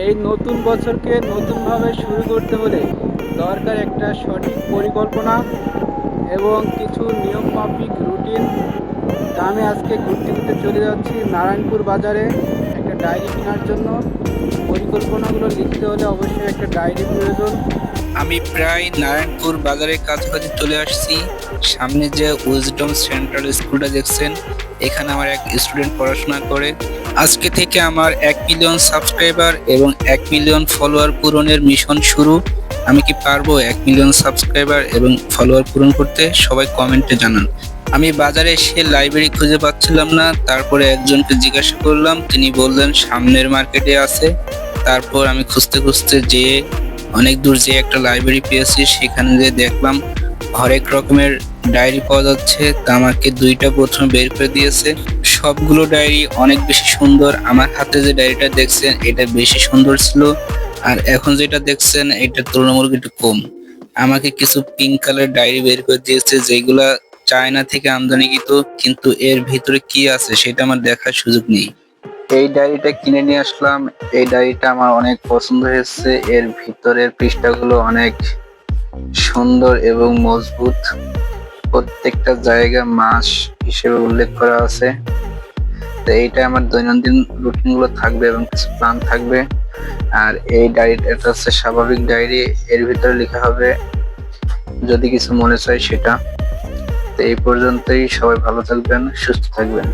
এই নতুন বছরকে নতুনভাবে শুরু করতে হলে দরকার একটা সঠিক পরিকল্পনা এবং কিছু নিয়ম মাফিক রুটিন। আমি আজকে ঘুরতে ঘুরতে চলে যাচ্ছি নারায়ণপুর বাজারে একটা ডায়েরি কেনার জন্য। পরিকল্পনাগুলো লিখতে হলে অবশ্যই একটা ডায়েরি প্রয়োজন। আমি প্রায় নারায়ণপুর বাজারের কাছাকাছি চলে আসছি। সামনে যে উইজডম সেন্ট্রাল স্কুলটা দেখছেন এখানে আমার এক স্টুডেন্ট পড়াশোনা করে। আজকে থেকে আমার এক মিলিয়ন সাবস্ক্রাইবার এবং এক মিলিয়ন ফলোয়ার পূরণের মিশন শুরু। আমি কি পারব এক মিলিয়ন সাবস্ক্রাইবার এবং ফলোয়ার পূরণ করতে? সবাই কমেন্টে জানান। আমি বাজারে এসে লাইব্রেরি খুঁজে পাচ্ছিলাম না। তারপরে একজনকে জিজ্ঞাসা করলাম। তিনি বললেন, সামনের মার্কেটে আছে। তারপর আমি খুঁজতে খুঁজতে যেয়ে অনেক দূর যে একটা লাইব্রেরি পেয়েছি। সেখানে যে দেখলাম, হরেক রকমের ডায়েরি পাওয়া যাচ্ছে তা আমাকে দুইটা প্রথমে বের করে দিয়েছে। সবগুলো ডায়েরি অনেক বেশি সুন্দর। আমার হাতে যে ডায়েরিটা দেখছেন, এটা বেশি সুন্দর ছিল। আর এখন যেটা দেখছেন, এটা তুলনামূলক একটু কম। আমাকে কিছু পিঙ্ক কালার ডায়েরি বের করে দিয়েছে, যেগুলা চায়না থেকে আমদানিকৃত কিন্তু এর ভিতরে কি আছে সেটা আমার দেখার সুযোগ নেই। এই ডায়েরিটা কিনে নিয়ে আসলাম। এই ডায়েরিটা আমার অনেক পছন্দ হয়েছে। এর ভিতরের পৃষ্ঠাগুলো অনেক সুন্দর এবং মজবুত। প্রত্যেকটা জায়গা মাস হিসেবে উল্লেখ করা আছে। তো এইটা আমার দৈনন্দিন রুটিনগুলো থাকবে এবং কিছু প্ল্যান থাকবে। আর এই ডায়েরিটা, এটা হচ্ছে স্বাভাবিক ডায়েরি, এর ভিতরে লেখা হবে যদি কিছু মনে চায় সেটা। তো এই পর্যন্তই, সবাই ভালো থাকবেন, সুস্থ থাকবেন।